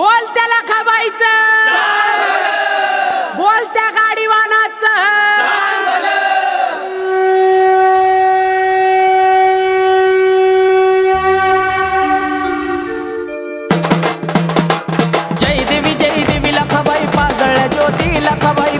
बोल त्याला खवायचं बोल त्या गाडीवानाच. जय देवी जय देवी लखाबाई पाजळ्या ज्योती लखाबाई